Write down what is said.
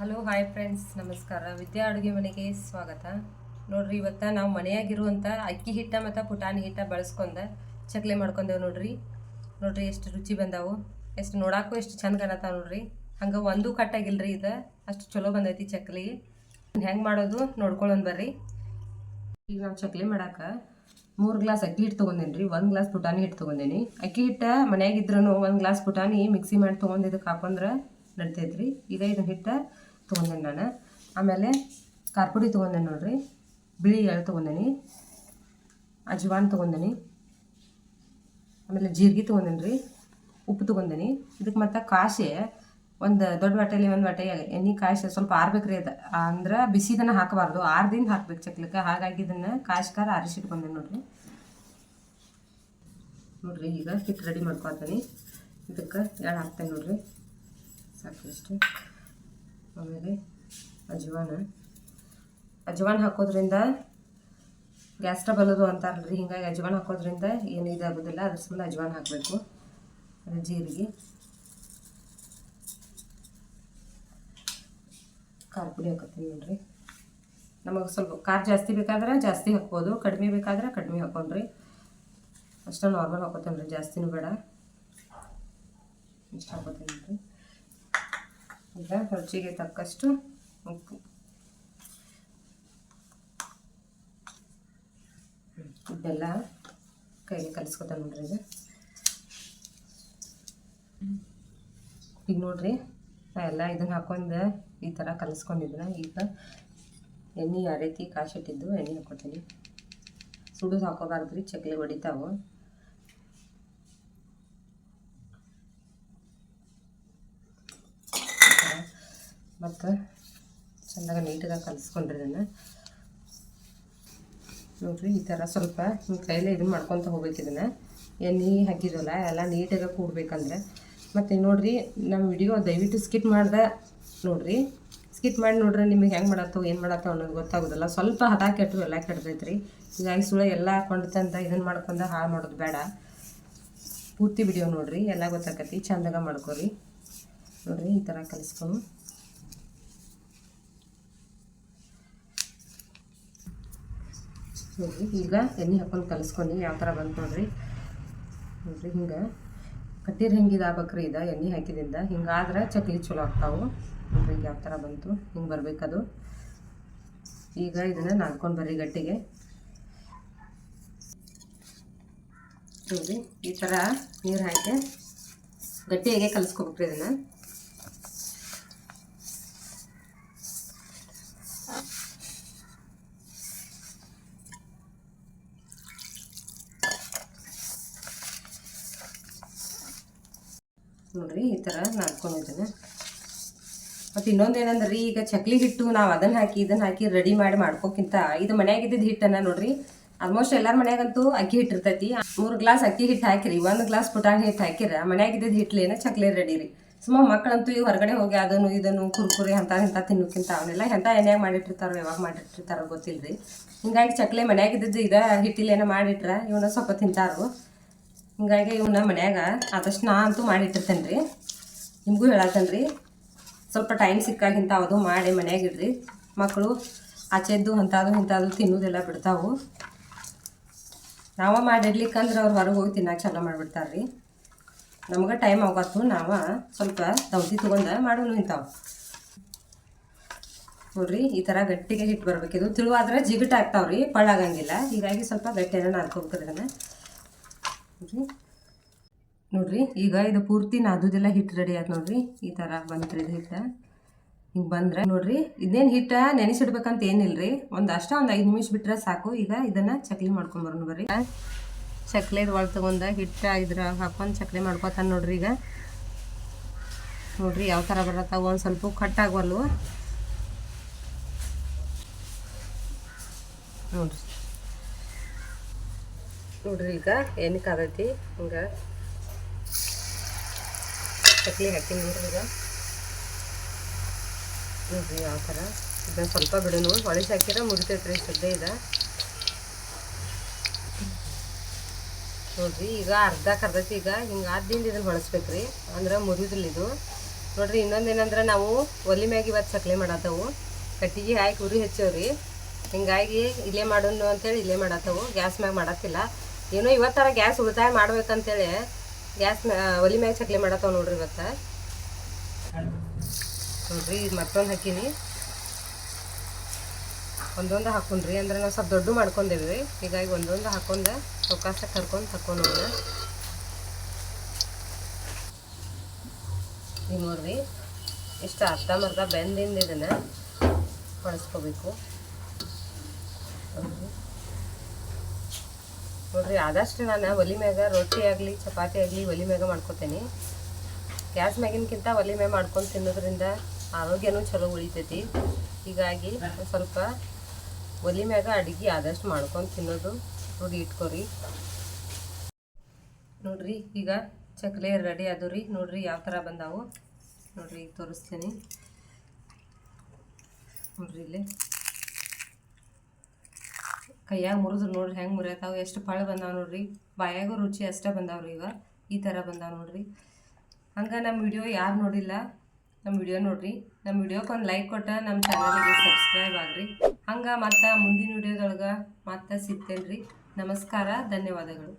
Hello hi friends ನಮಸ್ಕಾರ. ವಿದ್ಯಾ ಅಡುಗೆ ಮನೆಗೆ ಸ್ವಾಗತ. ನೋಡ್ರಿ, ಇವತ್ತು ನಾವು ಮನೆಯಾಗಿರುವಂಥ ಅಕ್ಕಿ ಹಿಟ್ಟ ಮತ್ತು ಪುಟಾಣಿ ಹಿಟ್ಟ ಬಳಸ್ಕೊಂಡ ಚಕ್ಲೆ ಮಾಡ್ಕೊಂಡೆವು ನೋಡ್ರಿ. ನೋಡ್ರಿ, ಎಷ್ಟು ರುಚಿ ಬಂದಾವು. ಎಷ್ಟು ನೋಡಾಕು ಎಷ್ಟು ಚಂದ ಕಾಣತ್ತಾವ ನೋಡ್ರಿ. ಹಂಗೆ ಒಂದು ಕಟ್ಟಾಗಿಲ್ರಿ ಇದು. ಅಷ್ಟು ಚಲೋ ಬಂದೈತಿ ಚಕ್ಲಿ. ಹೆಂಗೆ ಮಾಡೋದು ನೋಡ್ಕೊಳ್ಳೋಣ ಬರ್ರಿ. ಈಗ ನಾವು ಚಕ್ಲಿ ಮಾಡಾಕ ಮೂರು ಗ್ಲಾಸ್ ಅಕ್ಕಿ ಹಿಟ್ಟು ತೊಗೊಂಡೇನಿ ರೀ ಒಂದು ಗ್ಲಾಸ್ ಪುಟಾಣಿ ಹಿಟ್ಟು ತೊಗೊಂಡೇನಿ. ಅಕ್ಕಿ ಹಿಟ್ಟು ಮನೆಯಾಗಿದ್ರೂ ಒಂದು ಗ್ಲಾಸ್ ಪುಟಾಣಿ ಮಿಕ್ಸಿ ಮಾಡಿ ತೊಗೊಂಡು ಇದಕ್ಕೆ ಹಾಕೊಂಡ್ರೆ ರೀ ಈಗ ಇದನ್ನ ಹಿಟ್ಟು ತೊಗೊಂಡೇನಿ ನಾನು. ಆಮೇಲೆ ಕಾರ್ಪುಡಿ ಪುಡಿ ತೊಗೊಂಡೇನಿ ನೋಡ್ರಿ, ಬಿಳಿ ಎಳ್ಳು ತೊಗೊಂಡೇನಿ, ಅಜ್ವಾನ್ ತೊಗೊಂಡೇನಿ, ಆಮೇಲೆ ಜೀರಿಗೆ ತೊಗೊಂಡೇನಿ ರೀ ಉಪ್ಪು ತೊಗೊಂಡೇನಿ. ಇದಕ್ಕೆ ಮತ್ತು ಕಾಸೆ ಒಂದು ದೊಡ್ಡ ಬಟ್ಟೆಯಲ್ಲಿ ಒಂದು ಬಟ್ಟೆ ಎಣ್ಣೆ ಕಾಯಿಸಿ ಸ್ವಲ್ಪ ಆರ್ಬೇಕ್ರಿ ಅದು. ಅಂದ್ರೆ ಬಿಸಿದನ್ನು ಹಾಕಬಾರ್ದು. ಆರ್ದಿಂದ ಹಾಕ್ಬೇಕು ಚಕ್ಲಿಕ್ಕೆ ಹಾಗಾಗಿ ಇದನ್ನು ಕಾಯಿಸ್ಕಾರ ಆರಿಸಿಟ್ಕೊಂಡೆ ನೋಡ್ರಿ. ನೋಡ್ರಿ, ಈಗ ಹಿಟ್ಟು ರೆಡಿ ಮಾಡ್ಕೊತೀನಿ. ಇದಕ್ಕೆ ಎಳ್ಳು ಹಾಕ್ತೇನೆ ನೋಡ್ರಿ. ಸಾಕು ಇಷ್ಟು ಆಮೇಲೆ ಅಜ್ವಾನ. ಅಜ್ವಾನ ಹಾಕೋದ್ರಿಂದ ಗ್ಯಾಸ್ ಟ್ರಬಲದು ಅಂತಾರಲ್ರಿ, ಹಿಂಗಾಗಿ ಅಜ್ವಾನ ಹಾಕೋದ್ರಿಂದ ಏನು ಇದಾಗೋದಿಲ್ಲ, ಅದ್ರ ಸುಮ್ಮನೆ ಅಜ್ವಾನ ಹಾಕಬೇಕು. ಅದು ಜೀರಿಗೆ. ಖಾರ ಪುಡಿ ಹಾಕೋತೀನಿ ನೋಡ್ರಿ. ನಮಗೆ ಸ್ವಲ್ಪ ಖಾರ ಜಾಸ್ತಿ ಬೇಕಾದ್ರೆ ಜಾಸ್ತಿ ಹಾಕ್ಬೋದು, ಕಡಿಮೆ ಬೇಕಾದ್ರೆ ಕಡಿಮೆ ಹಾಕೊಂಡ್ರಿ ಅಷ್ಟೇ ನಾರ್ಮಲ್ ಹಾಕೋತೇನೆ ರೀ ಜಾಸ್ತಿನೂ ಬೇಡ. ಇಷ್ಟು ಹಾಕೋತೀನಿ ನೋಡ್ರಿ. ಈಗ ರುಚಿಗೆ ತಕ್ಕಷ್ಟು ಉಪ್ಪು. ಇದೆಲ್ಲ ಕೈಲಿ ಕಲಿಸ್ಕೊತ ನೋಡ್ರಿ ಈಗ ಈಗ ನೋಡ್ರಿ ಎಲ್ಲ ಇದನ್ನ ಹಾಕೊಂಡು ಈ ಥರ ಕಲಿಸ್ಕೊಂಡಿದ್ರೆ ಈಗ ಎಣ್ಣೆ ಯಾವ ರೀತಿ ಕಾಸಿಟ್ಟಿದ್ದು ಎಣ್ಣೆ ಹಾಕೋತೀನಿ. ಸುಡೋದು ಹಾಕೋಬಾರ್ದು ರೀ ಚಕ್ಲಿ ಹೊಡಿತಾವು. ಮತ್ತು ಚೆಂದಾಗ ನೀಟಾಗಿ ಕಲಿಸ್ಕೊಂಡ್ರಿ ಇದನ್ನು. ನೋಡ್ರಿ, ಈ ಥರ ಸ್ವಲ್ಪ ನಿಮ್ಮ ಕೈಲೇ ಇದನ್ನ ಮಾಡ್ಕೊತ ಹೋಗ್ಬೇಕು ಇದನ್ನು. ಎಣ್ಣೆ ಹಾಕಿದ್ರಲ್ಲ ಎಲ್ಲ ನೀಟಾಗಿ ಕೂಡ್ಬೇಕಂದ್ರೆ. ಮತ್ತು ನೋಡಿರಿ, ನಮ್ಮ ವಿಡಿಯೋ ದಯವಿಟ್ಟು ಸ್ಕಿಪ್ ಮಾಡ್ದೆ ನೋಡಿರಿ. ಸ್ಕಿಪ್ ಮಾಡಿ ನೋಡ್ರಿ, ನಿಮಗೆ ಹೆಂಗೆ ಮಾಡತ್ತೋ, ಏನು ಮಾಡತ್ತೋ ಅನ್ನೋದು ಗೊತ್ತಾಗೋದಿಲ್ಲ. ಸ್ವಲ್ಪ ಹದ ಕೆಟ್ಟು ಎಲ್ಲ ಕೆಟ್ಟದೈತೆ ರೀ ಹೀಗಾಗಿ ಸುಳ್ಳು ಎಲ್ಲ ಕೊಂಡ್ತಂತ ಇದನ್ನು ಮಾಡ್ಕೊಂಡು ಹಾಳು ಮಾಡೋದು ಬೇಡ. ಪೂರ್ತಿ ವಿಡಿಯೋ ನೋಡಿರಿ, ಎಲ್ಲ ಗೊತ್ತಾಕತಿ. ಚಂದಾಗ ಮಾಡ್ಕೊರಿ. ನೋಡಿರಿ, ಈ ಥರ ಕಲಿಸ್ಕೊಂಡು ನೋಡ್ರಿ ಈಗ ಎಣ್ಣೆ ಹಾಕೊಂಡು ಕಲಿಸ್ಕೊಂಡು ಯಾವ ಥರ ಬಂತು ನೋಡ್ರಿ. ನೋಡ್ರಿ, ಹಿಂಗೆ. ಕಟ್ಟಿರ ಹೆಂಗಿದೆ ಆಗ್ಬೇಕ್ರಿ ಇದು ಎಣ್ಣೆ ಹಾಕಿದಿಂದ ಹಿಂಗಾದ್ರೆ ಚಕ್ಲಿ ಚಲೋ ಆಗ್ತಾವು. ನೋಡ್ರಿ, ಈಗ ಯಾವ ಥರ ಬಂತು. ಹಿಂಗೆ ಬರಬೇಕದು. ಈಗ ಇದನ್ನು ನಾದ್ಕೊಂಡು ಬರ್ರಿ ಗಟ್ಟಿಗೆ. ನೋಡ್ರಿ, ಈ ಥರ ನೀರು ಹಾಕಿ ಗಟ್ಟಿಯಾಗೆ ಕಲಿಸ್ಕೊಬೇಕ್ರಿ ಇದನ್ನು. ನೋಡ್ರಿ, ಈ ಥರ ನಾದ್ಕೊಂಡಿದ್ದೇನೆ ಮತ್ತು ಇನ್ನೊಂದು ಏನಂದ್ರೆ ರೀ ಈಗ ಚಕ್ಲಿ ಹಿಟ್ಟು ನಾವು ಅದನ್ನು ಹಾಕಿ ಇದನ್ನು ಹಾಕಿ ರೆಡಿ ಮಾಡಿ ಮಾಡ್ಕೋಕ್ಕಿಂತ ಇದು ಮನೆಯಾಗಿದ್ದಿದ್ದು ಹಿಟ್ಟನ್ನು ನೋಡ್ರಿ ಆಲ್ಮೋಸ್ಟ್ ಎಲ್ಲರ ಮನೆಯಾಗಂತೂ ಅಕ್ಕಿ ಹಿಟ್ಟು ಇರ್ತೈತಿ. ಮೂರು ಗ್ಲಾಸ್ ಅಕ್ಕಿ ಹಿಟ್ಟು ಹಾಕಿರಿ, ಒಂದು ಗ್ಲಾಸ್ ಪುಟಾಣಿ ಹಿಟ್ಟು ಹಾಕಿರ ಮನೆಯಾಗಿದ್ದಿದ್ದು ಹಿಟ್ಲೇನ ಚಕ್ಲಿ ರೆಡಿ ರೀ. ಸುಮ್ಮ ಮಕ್ಕಳಂತೂ ಈಗ ಹೊರಗಡೆ ಹೋಗಿ ಅದನ್ನು ಇದನ್ನು ಕುರ್ಕುರಿ ಅಂತ ಇಂಥ ತಿನ್ನೋಕ್ಕಿಂತ ಅವನ್ನೆಲ್ಲ ಎಂಥ ಎಣ್ಣೆಯಾಗ ಮಾಡಿಟ್ಟಿರ್ತಾರೋ, ಯಾವಾಗ ಮಾಡಿಟ್ಟಿರ್ತಾರೋ ಗೊತ್ತಿಲ್ಲ ರೀ ಹಿಂಗಾಗಿ ಚಕ್ಲಿ ಮನೆಯಾಗಿದ್ದು ಇದ ಹಿಟ್ಟಿಲೇನ ಮಾಡಿಟ್ರೆ, ಇವನ್ನ ಸ್ವಲ್ಪ ತಿಂತಾರು. ಹಿಂಗಾಗಿ ಇವನ್ನ ಮನ್ಯಾಗ ಆದಷ್ಟು ನಾ ಅಂತೂ ಮಾಡಿಟ್ಟಿರ್ತೇನೆ ರೀ ನಿಮಗೂ ಹೇಳತ್ತೇನೆ ರೀ ಸ್ವಲ್ಪ ಟೈಮ್ ಸಿಕ್ಕಾಗಿಂತ ಅದು ಮಾಡಿ ಮನ್ಯಾಗ ಇಡ್ರಿ. ಮಕ್ಕಳು ಆಚೆದ್ದು ಅಂಥದ್ದು ಇಂಥದ್ದು ತಿನ್ನೋದೆಲ್ಲ ಬಿಡ್ತಾವು. ನಾವ ಮಾಡಿಡ್ಲಿಕ್ಕಂದ್ರೆ ಅವ್ರು ಹೊರಗೆ ಹೋಗಿ ತಿನ್ನಕ್ಕೆ ಚಾಲೂ ಮಾಡಿಬಿಡ್ತಾರೆ ರೀ ನಮ್ಗೆ ಟೈಮ್ ಆಗತ್ತು ನಾವು ಸ್ವಲ್ಪ ದೌತಿ ತೊಗೊಂಡು ಮಾಡೋನು ಇಂಥವು. ನೋಡ್ರಿ, ಈ ಥರ ಗಟ್ಟಿಗೆ ಹಿಟ್ಟು ಬರಬೇಕಿದು. ತಿಳುವಾದ್ರೆ ಜಿಗಟ್ ಆಗ್ತಾವ್ರಿ ಪಳ್ಳಾಗಂಗಿಲ್ಲ ಹೀಗಾಗಿ ಸ್ವಲ್ಪ ಗಟ್ಟಿಯನ್ನು ನಾದ್ಕೋಬೇಕು ಇದನ್ನು ನೋಡ್ರಿ. ಈಗ ಇದು ಪೂರ್ತಿ ನಾದುದೆಲ್ಲ ಹಿಟ್ಟು ರೆಡಿ ಆಯ್ತು ನೋಡ್ರಿ. ಈ ಥರ ಬಂತ್ರಿ ಇದು ಹಿಟ್ಟು. ಹಿಂಗೆ ಬಂದ್ರೆ ನೋಡ್ರಿ, ಇದೇನು ಹಿಟ್ಟು ನೆನೆಸಿಡ್ಬೇಕಂತ ಏನಿಲ್ರಿ. ಒಂದು ಅಷ್ಟ ಒಂದು ಐದು ನಿಮಿಷ ಬಿಟ್ರೆ ಸಾಕು. ಈಗ ಇದನ್ನ ಚಕ್ಲಿ ಮಾಡ್ಕೊಂಬರೋಣ ಬರ್ರಿ. ಚಕ್ಲಿದ ಒಳಗೆ ತಗೊಂಡ ಹಿಟ್ಟು ಇದ್ರ ಹಾಕೊಂಡು ಚಕ್ಲಿ ಮಾಡ್ಕೊತಾನ ನೋಡ್ರಿ ಈಗ. ನೋಡ್ರಿ ಯಾವ ಥರ ಬರತ್ತಾವ, ಒಂದು ಸ್ವಲ್ಪ ಕಟ್ ಆಗವಲ್ವು. ನೋಡ್ರಿ. ನೋಡ್ರಿ ಈಗ ಎಣ್ಣೆ ಕಾದೈತಿ ಹಿಂಗೆ. ಚಕ್ಲಿ ಹಾಕಿನಿ ನೋಡ್ರಿ ಈಗ. ನೋಡ್ರಿ ಯಾವ ಥರ. ಇದು ಸ್ವಲ್ಪ ಬಿಡೋನು ಹೊಳಿಸಿ ಹಾಕಿರ ಮುರಿತೈತ್ರಿ ಸದ್ಯ ಇದೆ. ನೋಡ್ರಿ, ಈಗ ಅರ್ಧ ಕರ್ದೈತಿ ಈಗ ಹಿಂಗೆ ಆದ್ದಿಂದ ಇದನ್ನು ಹೊಳಸ್ಬೇಕ್ರಿ ಅಂದ್ರೆ ಮುರಿಯೋದಿಲ್ಲ ಇದು. ನೋಡ್ರಿ ಇನ್ನೊಂದೇನಂದ್ರೆ ನಾವು ಒಲಿ ಮ್ಯಾಗ ಇವತ್ತು ಸಕ್ಲೆ ಮಾಡತ್ತವು ಕಟ್ಟಿಗೆ ಹಾಕಿ ಉರಿ ಹಚ್ಚೇವ್ರಿ. ಹಿಂಗಾಗಿ ಇಲ್ಲೇ ಮಾಡೋಣ ಅಂತೇಳಿ ಇಲ್ಲೇ ಮಾಡತ್ತವು ಗ್ಯಾಸ್ ಮ್ಯಾಗ ಮಾಡತ್ತಿಲ್ಲ ಏನೋ ಇವತ್ತರ ಗ್ಯಾಸ್ ಉಳಿತಾಯ ಮಾಡ್ಬೇಕಂತೇಳಿ ಗ್ಯಾಸ್ ಒಲಿ ಮ್ಯಾಗ ಚಕ್ಲಿ ಮಾಡತ್ತಾವ ನೋಡ್ರಿ ಇವತ್ತ. ನೋಡ್ರಿ, ಇದು ಮತ್ತೊಂದು ಹಾಕೀನಿ. ಒಂದೊಂದು ಹಾಕೊಂಡ್ರಿ, ಅಂದ್ರೆ ನಾವು ಸ್ವಲ್ಪ ದೊಡ್ಡ ಮಾಡ್ಕೊಂಡೇವಿ ಹೀಗಾಗಿ ಒಂದೊಂದು ಹಾಕೊಂಡೆ ಅವಕಾಶ ಕರ್ಕೊಂಡು ತಕೊಂಡು ಈಗ ನೋಡ್ರಿ, ಇಷ್ಟು ಮರ್ಧ ಬೆಂದಿಂದ ಇದನ್ನು ಹೊಡೆಸ್ಕೋಬೇಕು ನೋಡ್ರಿ. ಆದಷ್ಟು ನಾನು ಒಲಿ ಮ್ಯಾಗ ರೊಟ್ಟಿ ಆಗಲಿ, ಚಪಾತಿ ಆಗಲಿ ಒಲಿ ಮ್ಯಾಗ ಮಾಡ್ಕೊತೇನೆ. ಗ್ಯಾಸ್ ಮ್ಯಾಗಿನಕ್ಕಿಂತ ಒಲಿ ಮ್ಯಾಗ ಮಾಡ್ಕೊಂಡು ತಿನ್ನೋದ್ರಿಂದ ಆರೋಗ್ಯನೂ ಚಲೋ ಉಳಿತೈತಿ. ಹೀಗಾಗಿ ಸ್ವಲ್ಪ ಒಲಿ ಮ್ಯಾಗ ಅಡುಗೆ ಆದಷ್ಟು ಮಾಡ್ಕೊಂಡು ತಿನ್ನೋದು ರೂಢಿ ಇಟ್ಕೊರಿ. ನೋಡ್ರಿ, ಈಗ ಚಕ್ಲೇ ರೆಡಿ ಆದವು ರೀ ನೋಡ್ರಿ, ಯಾವ ಥರ ಬಂದಾವು. ನೋಡ್ರಿ, ಈಗ ತೋರಿಸ್ತೀನಿ. ನೋಡ್ರಿ ಇಲ್ಲಿ. ಕೈಯಾಗ ಮುರಿದ್ರು ನೋಡ್ರಿ, ಹೆಂಗೆ ಮುರಿಯತಾವ, ಎಷ್ಟು ಪಳ ಬಂದಾವ ನೋಡ್ರಿ. ಬಾಯಾಗೂ ರುಚಿ ಅಷ್ಟೇ ಬಂದಾವ್ರಿ ಈಗ ಈ ಥರ ಬಂದಾವ ನೋಡ್ರಿ. ಹಂಗೆ ನಮ್ಮ ವಿಡಿಯೋ ಯಾರು ನೋಡಿಲ್ಲ ನಮ್ಮ ವಿಡಿಯೋ ನೋಡ್ರಿ. ನಮ್ಮ ವಿಡಿಯೋಕ್ಕೆ ಒಂದು ಲೈಕ್ ಕೊಟ್ಟ ನಮ್ಮ ಚಾನಲ್ಗೆ ಸಬ್ಸ್ಕ್ರೈಬ್ ಆಗ್ರಿ. ಹಂಗೆ ಮತ್ತೆ ಮುಂದಿನ ವಿಡಿಯೋದೊಳಗೆ ಮತ್ತೆ ಸಿಗ್ತೇನೆ ರೀ ನಮಸ್ಕಾರ, ಧನ್ಯವಾದಗಳು.